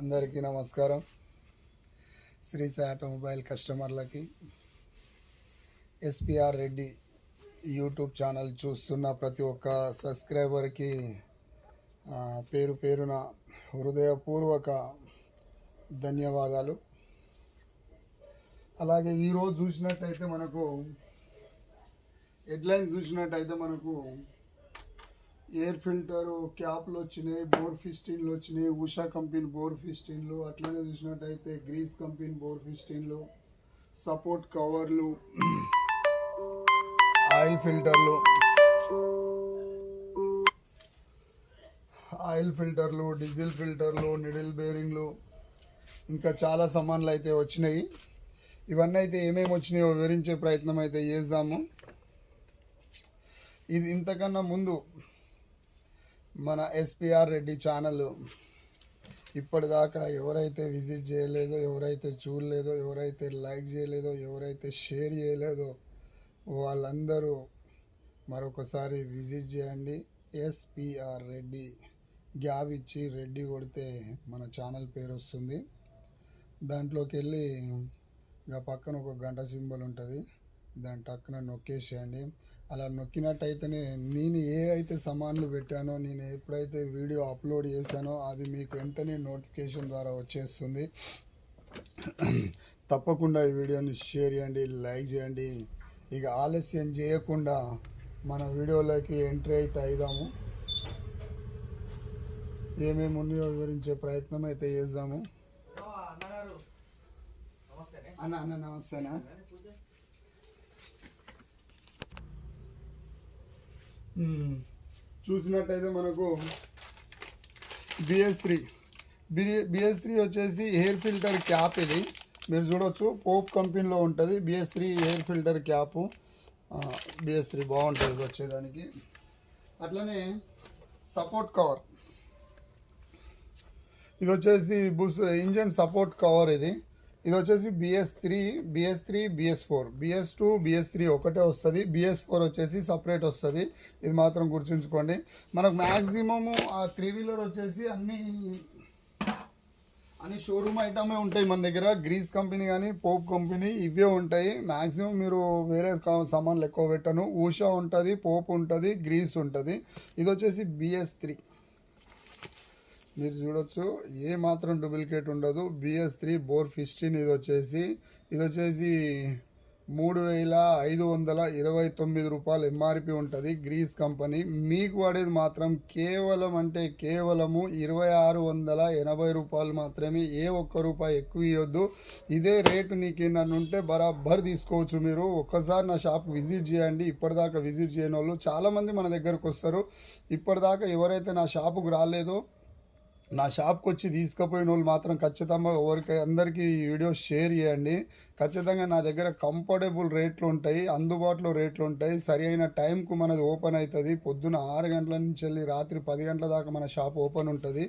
అందరికీ నమస్కారం. శ్రీ ఆటోమొబైల్ కస్టమర్లకి ఎస్పిఆర్ రెడ్డి యూట్యూబ్ ఛానల్ చూస్తున్న ప్రతి ఒక్క సబ్స్క్రైబర్కి పేరు పేరున హృదయపూర్వక ధన్యవాదాలు. అలాగే ఈరోజు చూసినట్టయితే మనకు హెడ్లైన్స్ చూసినట్టయితే మనకు ఎయిర్ ఫిల్టర్ క్యాప్లు వచ్చినాయి బోర్ ఫిస్టీన్లు వచ్చినాయి ఉషా కంపెనీ బోర్ ఫిస్టీన్లు అట్లనే చూసినట్టయితే గ్రీస్ కంపెనీ బోర్ ఫిస్టీన్లు సపోర్ట్ కవర్లు ఆయిల్ ఫిల్టర్లు ఆయిల్ ఫిల్టర్లు డీజిల్ ఫిల్టర్లు నిడిల్ బేరింగ్లు ఇంకా చాలా సామాన్లు అయితే వచ్చినాయి. ఇవన్నీ అయితే ఏమేమి వచ్చినాయో వివరించే ప్రయత్నం అయితే చేద్దాము. ఇది ఇంతకన్నా ముందు మన ఎస్పిఆర్ రెడ్డి ఛానల్ ఇప్పటిదాకా ఎవరైతే విజిట్ చేయలేదో ఎవరైతే చూడలేదో ఎవరైతే లైక్ చేయలేదో ఎవరైతే షేర్ చేయలేదో వాళ్ళందరూ మరొకసారి విజిట్ చేయండి. ఎస్పిఆర్ రెడ్డి గ్యాబ్ ఇచ్చి రెడ్డి కొడితే మన ఛానల్ పేరు వస్తుంది. దాంట్లోకి వెళ్ళి ఇంకా పక్కన ఒక గంట సింబల్ ఉంటుంది. దాని టక్కున నొక్కేసేయండి. అలా నొక్కినట్టయితేనే నేను ఏ అయితే సామాన్లు పెట్టానో నేను ఎప్పుడైతే వీడియో అప్లోడ్ చేశానో అది మీకు వెంటనే నోటిఫికేషన్ ద్వారా వచ్చేస్తుంది. తప్పకుండా ఈ వీడియోని షేర్ చేయండి లైక్ చేయండి. ఇక ఆలస్యం చేయకుండా మన వీడియోలోకి ఎంట్రీ అయితే అయిదాము. ఏమేమి ఉన్నాయో వివరించే ప్రయత్నం అయితే చేద్దాము. అన్న అన్న నమస్తేనా? చూసినట్టయితే మనకు బిఎస్ త్రీ. బిఎస్ త్రీ వచ్చేసి ఎయిర్ ఫిల్టర్ క్యాప్ ఇది. మీరు చూడొచ్చు పోప్ కంపెనీలో ఉంటుంది. BS three air filter cap. BS three బాగుంటుంది ఇది వచ్చేదానికి. అట్లనే సపోర్ట్ కవర్. ఇది వచ్చేసి బుస్ ఇంజన్ సపోర్ట్ కవర్ ఇది. ఇది వచ్చేసి BS three BS three BS four BS two BS three ఒకటే వస్తుంది. బిఎస్ ఫోర్ వచ్చేసి సపరేట్ వస్తుంది. ఇది మాత్రం గుర్తుంచుకోండి. మనకు మ్యాక్సిమము ఆ త్రీ వీలర్ వచ్చేసి అన్ని అన్ని షోరూమ్ ఐటమే ఉంటాయి మన దగ్గర. గ్రీస్ కంపెనీ కానీ పోప్ కంపెనీ ఇవే ఉంటాయి. మ్యాక్సిమం మీరు వేరే సామాన్లు ఎక్కువ పెట్టను. ఊషా ఉంటుంది పోప్ ఉంటుంది గ్రీస్ ఉంటుంది. ఇది వచ్చేసి బిఎస్ త్రీ మీరు చూడొచ్చు ఏ మాత్రం డూప్లికేట్ ఉండదు. బిఎస్ త్రీ బోర్ ఫిఫ్టీన్ ఇది వచ్చేసి ఇది వచ్చేసి మూడు వేల ఐదు వందల ఇరవై తొమ్మిది రూపాయలు ఎంఆర్పి ఉంటుంది గ్రీస్ కంపెనీ. మీకు పడేది మాత్రం కేవలం అంటే కేవలము ఇరవై ఆరు వందల ఎనభై రూపాయలు మాత్రమే ఏ ఒక్క రూపాయి ఎక్కువ ఇవ్వద్దు ఇదే రేటు నీకు నన్ను ఉంటే బరాబర్ తీసుకోవచ్చు మీరు. ఒక్కసారి నా షాప్ విజిట్ చేయండి. ఇప్పటిదాకా విజిట్ చేయని వాళ్ళు చాలామంది మన దగ్గరకు వస్తారు. ఇప్పటిదాకా ఎవరైతే నా షాపుకు రాలేదో నా షాప్కి వచ్చి తీసుకుపోయిన వాళ్ళు మాత్రం ఖచ్చితంగా ఎవరికి అందరికీ ఈ వీడియో షేర్ చేయండి. ఖచ్చితంగా నా దగ్గర కంఫర్టబుల్ రేట్లు ఉంటాయి అందుబాటులో రేట్లు ఉంటాయి. సరి అయిన టైంకు మనది ఓపెన్ అవుతుంది. పొద్దున ఆరు గంటల నుంచి వెళ్ళి రాత్రి పది గంటల దాకా మన షాప్ ఓపెన్ ఉంటుంది.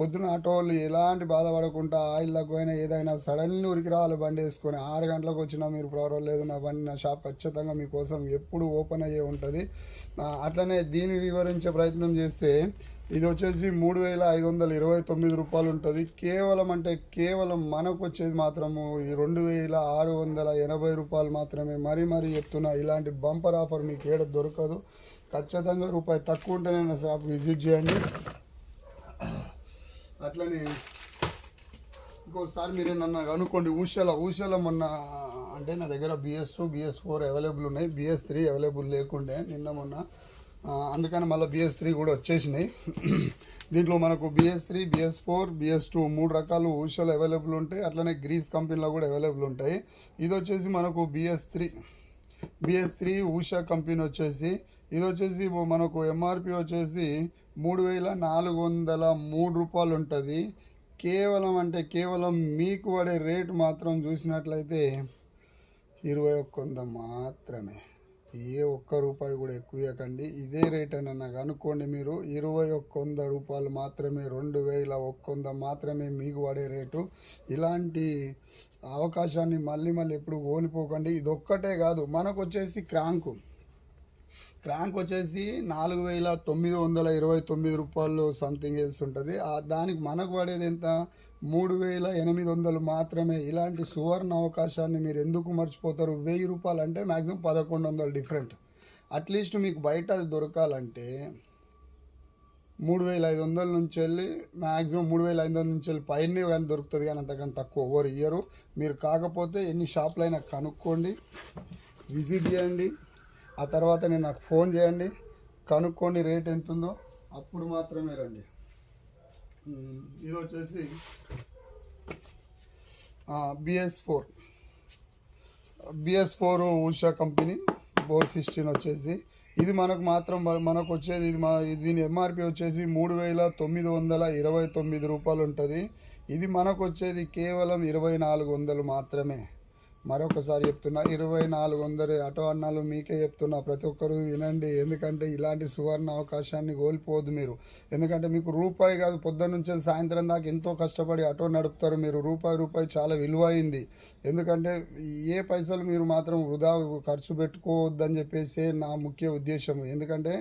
పొద్దున ఆటో వాళ్ళు ఎలాంటి బాధపడకుండా ఆయిల్ తక్కువైనా ఏదైనా సడన్లీ ఉరికి రావాలి బండి వేసుకొని ఆరు గంటలకు వచ్చినా మీరు పర్వాలేదు నా బండి నా షాప్ ఖచ్చితంగా మీకోసం ఎప్పుడు ఓపెన్ అయ్యే ఉంటుంది. అట్లనే దీన్ని వివరించే ప్రయత్నం చేస్తే ఇది వచ్చేసి మూడు వేల ఐదు వందల ఇరవై తొమ్మిది రూపాయలు ఉంటుంది. కేవలం అంటే కేవలం మనకు వచ్చేది మాత్రము ఈ రెండు వేల ఆరు వందల ఎనభై రూపాయలు మాత్రమే. మరీ మరీ చెప్తున్నా ఇలాంటి బంపర్ ఆఫర్ మీకు ఏడ దొరకదు. ఖచ్చితంగా రూపాయి తక్కువ ఉంటేనే నా షాప్ విజిట్ చేయండి. అట్లనే ఇంకోసారి మీరు నన్ను అనుకోండి ఊషల ఊషల మొన్న అంటే నా దగ్గర BS two BS four available ఉన్నాయి. బిఎస్ త్రీ అవైలబుల్ లేకుండే నిన్న మొన్న. అందుకని మళ్ళీ బిఎస్ త్రీ కూడా వచ్చేసినాయి. దీంట్లో మనకు BS three BS four BS two మూడు రకాలు ఊషాలు అవైలబుల్ ఉంటాయి. అట్లనే గ్రీస్ కంపెనీలో కూడా అవైలబుల్ ఉంటాయి. ఇది వచ్చేసి మనకు BS three BS three Usha company వచ్చేసి ఇది వచ్చేసి మనకు ఎంఆర్పి వచ్చేసి మూడు వేల నాలుగు వందల మూడు రూపాయలు ఉంటుంది. కేవలం అంటే కేవలం మీకు పడే రేటు మాత్రం చూసినట్లయితే ఇరవై ఒక్క వంద మాత్రమే. ఏ ఒక్క రూపాయి కూడా ఎక్కువ ఇవ్వకండి ఇదే రేట్ అని నాకు అనుకోండి మీరు ఇరవై ఒక్క వంద రూపాయలు మాత్రమే రెండు వేల ఒక్క వంద మాత్రమే మీకు పడే రేటు. ఇలాంటి అవకాశాన్ని మళ్ళీ మళ్ళీ ఎప్పుడు కోల్పోకండి. ఇది ఒక్కటే కాదు మనకు వచ్చేసి క్రాంకు. ర్యాంక్ వచ్చేసి నాలుగు వేల తొమ్మిది వందల ఇరవై తొమ్మిది రూపాయలు సంథింగ్ వేసి ఉంటుంది. దానికి మనకు పడేది ఎంత? మూడు వేల ఎనిమిది వందలు మాత్రమే. ఇలాంటి సువర్ణ అవకాశాన్ని మీరు ఎందుకు మర్చిపోతారు? వెయ్యి రూపాయలు అంటే మ్యాక్సిమం పదకొండు వందలు డిఫరెంట్ అట్లీస్ట్ మీకు బయట అది దొరకాలంటే మూడు వేల ఐదు వందల నుంచి వెళ్ళి మ్యాక్సిమం మూడు వేల ఐదు వందల నుంచి వెళ్ళి పైన కానీ దొరుకుతుంది కానీ అంతకన్నా తక్కువ ఓవర్ ఇయరు మీరు కాకపోతే ఎన్ని షాపులైనా కనుక్కోండి విజిట్ చేయండి. ఆ తర్వాత నేను నాకు ఫోన్ చేయండి. కనుక్కోండి రేట్ ఎంత ఉందో అప్పుడు మాత్రమే రండి. ఇది వచ్చేసి BS four. BS four Usha company bore fifteen వచ్చేసి. ఇది మనకు మాత్రం మనకు వచ్చేది ఇది మా దీని ఎంఆర్పి వచ్చేసి మూడు వేల తొమ్మిది వందల ఇరవై తొమ్మిది రూపాయలు ఉంటుంది. ఇది మనకు వచ్చేది కేవలం ఇరవై నాలుగు వందలు మాత్రమే. మరొకసారి చెప్తున్నా ఇరవై నాలుగు వందలు ఆటో అన్నాలు మీకే చెప్తున్నా ప్రతి ఒక్కరు వినండి. ఎందుకంటే ఇలాంటి సువర్ణ అవకాశాన్ని కోల్పోవద్దు మీరు. ఎందుకంటే మీకు రూపాయి కాదు పొద్దున్న నుంచి సాయంత్రం దాకా ఎంతో కష్టపడి ఆటో నడుపుతారు మీరు. రూపాయి రూపాయి చాలా విలువైంది. ఎందుకంటే ఏ పైసలు మీరు మాత్రం వృధా ఖర్చు పెట్టుకోవద్దని చెప్పేసి నా ముఖ్య ఉద్దేశం ఎందుకంటే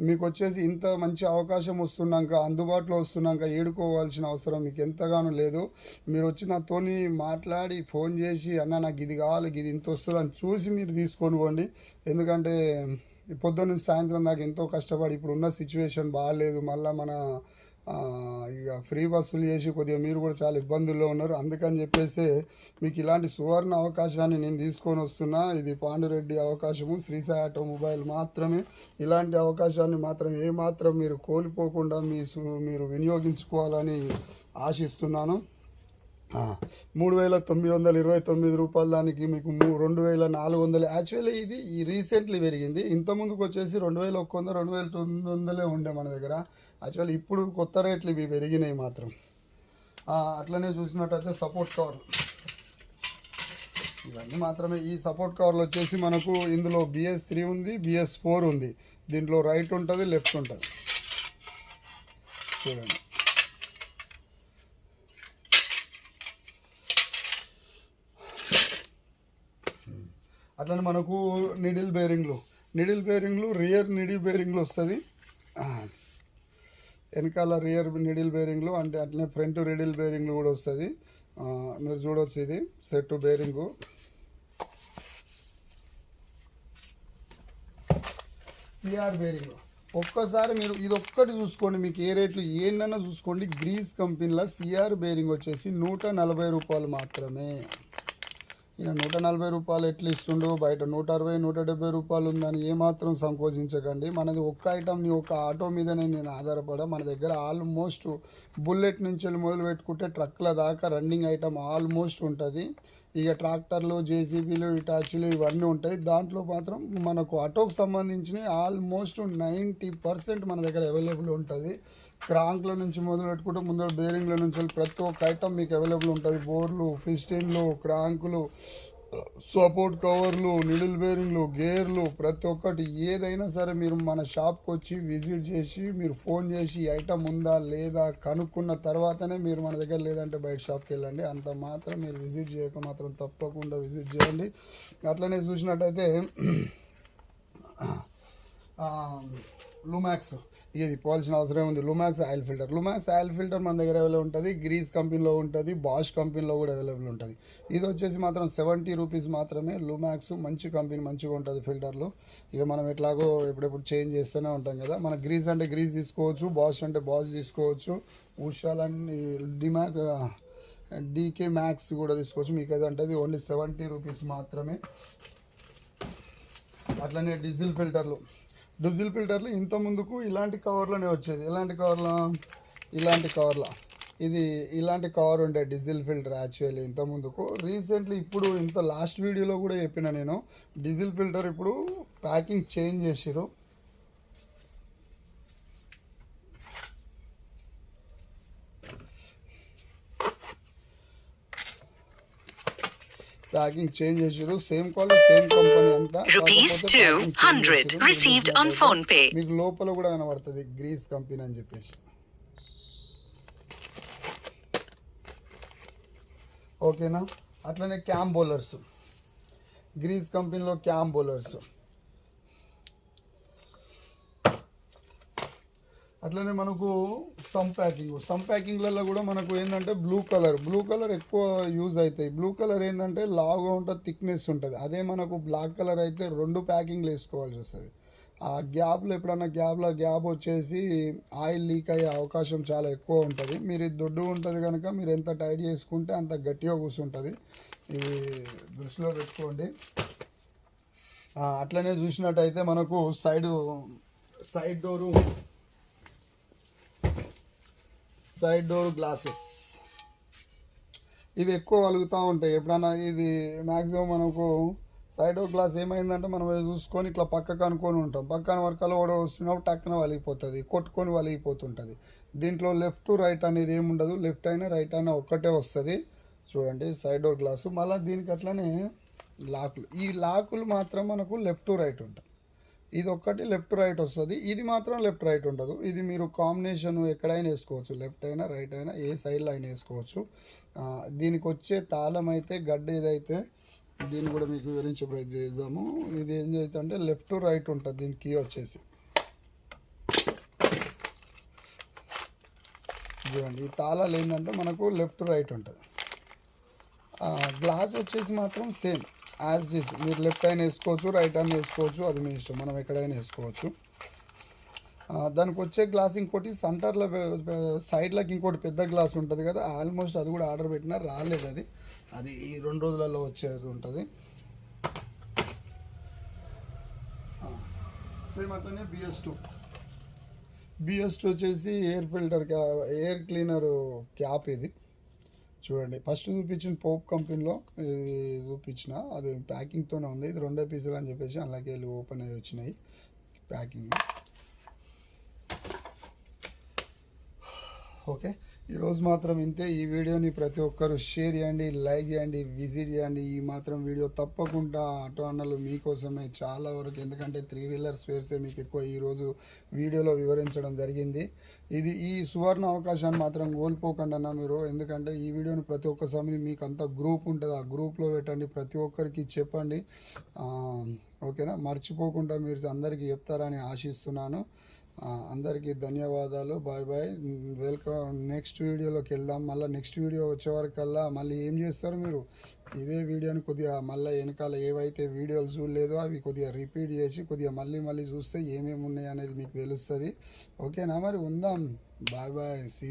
మీకు వచ్చేసి ఇంత మంచి అవకాశం వస్తున్నాక అందుబాటులో వస్తున్నాక ఏడుకోవాల్సిన అవసరం మీకు ఎంతగానో లేదు. మీరు వచ్చి నాతోని మాట్లాడి ఫోన్ చేసి అన్న నాకు ఇది ఇది కావాలి ఇది ఇంత వస్తుంది అని చూసి మీరు తీసుకొని పోండి. ఎందుకంటే ఈ పొద్దున్న నుంచి సాయంత్రం దాకా ఎంతో కష్టపడి ఇప్పుడు ఉన్న సిచ్యువేషన్ బాగాలేదు. మళ్ళీ మన ఇక ఫ్రీ బస్సులు చేసి కొద్దిగా మీరు కూడా చాలా ఇబ్బందుల్లో ఉన్నారు. అందుకని చెప్పేసి మీకు ఇలాంటి సువర్ణ అవకాశాన్ని నేను తీసుకొని వస్తున్నా. ఇది పాండురెడ్డి అవకాశము శ్రీసాయి ఆటోమొబైల్ మాత్రమే. ఇలాంటి అవకాశాన్ని మాత్రం ఏమాత్రం మీరు కోల్పోకుండా మీ మీరు వినియోగించుకోవాలని ఆశిస్తున్నాను. మూడు వేల తొమ్మిది వందల ఇరవై తొమ్మిది రూపాయలు దానికి మీకు మూ- రెండు వేల నాలుగు వందలు. యాక్చువల్లీ ఇది ఈ రీసెంట్లీ పెరిగింది. ఇంతకుముందుకు వచ్చేసి రెండు వేల ఒక్క వంద రెండు వేల తొమ్మిది వందలే ఉండే మన దగ్గర. యాక్చువల్లీ ఇప్పుడు కొత్త రేట్లు ఇవి పెరిగినాయి మాత్రం. అట్లనే చూసినట్టయితే సపోర్ట్ కవర్ ఇవన్నీ మాత్రమే. ఈ సపోర్ట్ కవర్లు వచ్చేసి మనకు ఇందులో బిఎస్ త్రీ ఉంది బిఎస్ ఫోర్ ఉంది. దీంట్లో రైట్ ఉంటుంది లెఫ్ట్ ఉంటుంది. చూడండి. అట్లనే మనకు నిడిల్ బేరింగ్లు నిడిల్ బేరింగ్లు రియర్ నిడిల్ బేరింగ్లు వస్తుంది. వెనకాల రియర్ నిడిల్ బేరింగ్లు అంటే అట్లనే ఫ్రంట్ నిడిల్ బేరింగ్లు కూడా వస్తుంది. మీరు చూడవచ్చు ఇది సెట్ బేరింగు సిఆర్ బేరింగ్ ఒక్కసారి మీరు ఇది ఒక్కటి చూసుకోండి మీకు ఏ రేట్లు ఏందన్నా చూసుకోండి. గ్రీస్ కంపెనీలో సిఆర్ బేరింగ్ వచ్చేసి నూట నలభై రూపాయలు మాత్రమే. ఈయన నూట నలభై రూపాయలు ఎట్లా ఇస్తుండు? బయట నూట అరవై నూట డెబ్బై రూపాయలు ఉందని ఏమాత్రం సంకోచించకండి. మనది ఒక్క ఐటమ్ ఒక ఆటో మీదనే నేను ఆధారపడా మన దగ్గర ఆల్మోస్ట్ బుల్లెట్ నుంచి వెళ్ళి మొదలు పెట్టుకుంటే ట్రక్ల దాకా రన్నింగ్ ఐటమ్ ఆల్మోస్ట్ ఉంటుంది. ఇక ట్రాక్టర్లు జేసీబీలు ఇటాచీలు ఇవన్నీ ఉంటాయి. దాంట్లో మాత్రం మనకు ఆటోకు సంబంధించిన ఆల్మోస్ట్ నైంటీ పర్సెంట్ మన దగ్గర అవైలబుల్ ఉంటుంది. క్రాంక్ల నుంచి మొదలు పెట్టుకుంటే ముందర బేరింగ్ల నుంచి వెళ్ళి ప్రతి ఒక్క ఐటమ్ మీకు అవైలబుల్ ఉంటుంది. బోర్లు ఫిస్టిన్లు క్రాంకులు సపోర్ట్ కవర్లు నిడిల్ బేరింగ్లు గేర్లు ప్రతి ఒక్కటి ఏదైనా సరే మీరు మన షాప్కి వచ్చి విజిట్ చేసి మీరు ఫోన్ చేసి ఐటమ్ ఉందా లేదా కనుక్కున్న తర్వాతనే మీరు మన దగ్గర లేదంటే బయట షాప్కి వెళ్ళండి. అంత మాత్రం మీరు విజిట్ చేయక మాత్రం తప్పకుండా విజిట్ చేయండి. అట్లనే చూసినట్టయితే లుమాక్స్ ఇది పోవాల్సిన అవసరం ఉంది. Lumax oil filter. Lumax oil filter మన దగ్గర అవైలబుల్ ఉంటుంది. గ్రీస్ కంపెనీలో ఉంటుంది. బాష్ కంపెనీలో కూడా అవైలబుల్ ఉంటుంది. ఇది వచ్చేసి మాత్రం సెవెంటీ రూపీస్ మాత్రమే. లుమాక్స్ మంచి కంపెనీ మంచిగా ఉంటుంది ఫిల్టర్లు. ఇక మనం ఎట్లాగో ఎప్పుడెప్పుడు చేంజ్ చేస్తూనే ఉంటాం కదా. మన గ్రీస్ అంటే గ్రీస్ తీసుకోవచ్చు. బాష్ అంటే బాష్ తీసుకోవచ్చు. ఉషాలన్నీ డిమాక్ డీకే మ్యాక్స్ కూడా తీసుకోవచ్చు. మీకు అది అంటే ఓన్లీ సెవెంటీ రూపీస్ మాత్రమే. అట్లనే డీజిల్ ఫిల్టర్లు డిజిల్ ఫిల్టర్లు ఇంత ముందుకు ఇలాంటి కవర్లోనే వచ్చేది. ఎలాంటి కవర్ల? ఇలాంటి కవర్ల. ఇది ఇలాంటి కవర్ ఉండే డిజిల్ ఫిల్టర్ యాక్చువల్లీ ఇంత ముందుకు. రీసెంట్లీ ఇప్పుడు ఇంత లాస్ట్ వీడియోలో కూడా చెప్పిన నేను డీజిల్ ఫిల్టర్ ఇప్పుడు ప్యాకింగ్ చేంజ్ చేసిరు ప్యాకింగ్ చేంజ్ చేసిరు సేమ్ క్వాలిటీ సేమ్ కంపెనీ అంతా 200 చేసిర్రు. received మీరు on చూసినట్టయితే PhonePe. మీకు లోపల కూడా కనబడుతుంది గ్రీస్ కంపెనీ అని చెప్పేసి. ఓకేనా? అట్లనే క్యామ్ బౌలర్స్ గ్రీస్ కంపెనీలో క్యామ్ బౌలర్స్ అట్లనే మనకు సమ్ ప్యాకింగ్ సమ్ ప్యాకింగ్లలో కూడా మనకు ఏంటంటే బ్లూ కలర్ బ్లూ కలర్ ఎక్కువ యూజ్ అవుతాయి. బ్లూ కలర్ ఏంటంటే లావుగా ఉంటుంది థిక్నెస్ ఉంటుంది. అదే మనకు బ్లాక్ కలర్ అయితే రెండు ప్యాకింగ్లు వేసుకోవాల్సి వస్తుంది. ఆ గ్యాప్లో ఎప్పుడన్నా గ్యాప్లో గ్యాప్ వచ్చేసి ఆయిల్ లీక్ అయ్యే అవకాశం చాలా ఎక్కువ ఉంటుంది. మీరు ఇది దొడ్డు ఉంటుంది కనుక మీరు ఎంత టైట్ చేసుకుంటే అంత గట్టిగా కూర్చుంటుంది ఇది దృష్టిలో పెట్టుకోండి. అట్లనే చూసినట్టయితే మనకు side side door side door glasses. ఇవి ఎక్కువ వలుగుతూ ఉంటాయి. ఎప్పుడన్నా ఇది మ్యాక్సిమం మనకు సైడ్ డోర్ గ్లాస్ ఏమైందంటే మనం చూసుకొని ఇట్లా పక్కకు అనుకొని ఉంటాం. పక్కన వర్కలో కూడా వస్తున్నప్పుడు టక్కున వలిగిపోతుంది కొట్టుకొని వలిగిపోతుంటుంది. దీంట్లో లెఫ్ట్ రైట్ అనేది ఏముండదు లెఫ్ట్ అయినా రైట్ అయినా ఒక్కటే వస్తుంది. చూడండి సైడ్ డోర్ గ్లాసు. మళ్ళీ దీనికి అట్లనే లాకులు. ఈ లాకులు మాత్రం మనకు లెఫ్ట్ రైట్ ఉంటాయి. ఇది ఒక్కటి లెఫ్ట్ రైట్ వస్తుంది. ఇది మాత్రం లెఫ్ట్ రైట్ ఉండదు. ఇది మీరు కాంబినేషన్ ఎక్కడైనా వేసుకోవచ్చు. లెఫ్ట్ అయినా రైట్ అయినా ఏ సైడ్లో అయినా వేసుకోవచ్చు. దీనికి వచ్చే తాళం అయితే గడ్డ ఏదైతే దీన్ని కూడా మీకు వివరించే ప్రయత్నం చేద్దాము. ఇది ఏం చేస్తుంది అంటే లెఫ్ట్ రైట్ ఉంటుంది. దీని కీ వచ్చేసి. చూడండి ఈ తాళాలు ఏంటంటే మనకు లెఫ్ట్ రైట్ ఉంటుంది. గ్లాస్ వచ్చేసి మాత్రం సేమ్. యాజ్ దిస్ మీరు లెఫ్ట్ అయినా వేసుకోవచ్చు రైట్ అయినా వేసుకోవచ్చు అది మీ ఇష్టం. మనం ఎక్కడైనా వేసుకోవచ్చు. దానికి వచ్చే గ్లాస్ ఇంకోటి సెంటర్లో సైడ్లోకి ఇంకోటి పెద్ద గ్లాస్ ఉంటుంది కదా ఆల్మోస్ట్ అది కూడా ఆర్డర్ పెట్టినా రాలేదు అది. అది ఈ రెండు రోజులలో వచ్చేది ఉంటుంది. సేమ్ అట్లనే బిఎస్ టూ బిఎస్ టూ వచ్చేసి air filter air cleaner cap ఇది. చూడండి. ఫస్ట్ చూపించిన పోప్ కంపెనీలో ఇది చూపించిన అది ప్యాకింగ్తోనే ఉంది. ఇది రెండో పీసులు అని చెప్పేసి అలాగే వెళ్ళి ఓపెన్ అయ్యి వచ్చినాయి ప్యాకింగ్. ఓకే? ఈరోజు మాత్రం ఇంతే. ఈ వీడియోని ప్రతి ఒక్కరు షేర్ చేయండి లైక్ చేయండి విజిట్ చేయండి. ఈ మాత్రం వీడియో తప్పకుండా ఆటో అన్నలు మీకోసమే చాలా వరకు. ఎందుకంటే త్రీ వీలర్ స్పేర్సే మీకు ఎక్కువ ఈరోజు వీడియోలో వివరించడం జరిగింది. ఇది ఈ సువర్ణ అవకాశాన్ని మాత్రం కోల్పోకండి అన్న మీరు. ఎందుకంటే ఈ వీడియోని ప్రతి ఒక్క సమయం మీకు అంత గ్రూప్ ఉంటుంది. ఆ గ్రూప్లో పెట్టండి. ప్రతి ఒక్కరికి చెప్పండి. ఓకేనా? మర్చిపోకుండా మీరు అందరికీ చెప్తారని ఆశిస్తున్నాను. అందరికీ ధన్యవాదాలు. Bye bye. వెల్కమ్. నెక్స్ట్ వీడియోలోకి వెళ్దాం. మళ్ళీ నెక్స్ట్ వీడియో వచ్చే వరకల్లా మళ్ళీ ఏం చేస్తారు మీరు? ఇదే వీడియోని కొద్దిగా మళ్ళీ వెనకాల ఏవైతే వీడియోలు చూడలేదో అవి కొద్దిగా రిపీట్ చేసి కొద్దిగా మళ్ళీ మళ్ళీ చూస్తే ఏమేమి ఉన్నాయి అనేది మీకు తెలుస్తుంది. ఓకేనా మరి? ఉందాం. Bye bye. సీ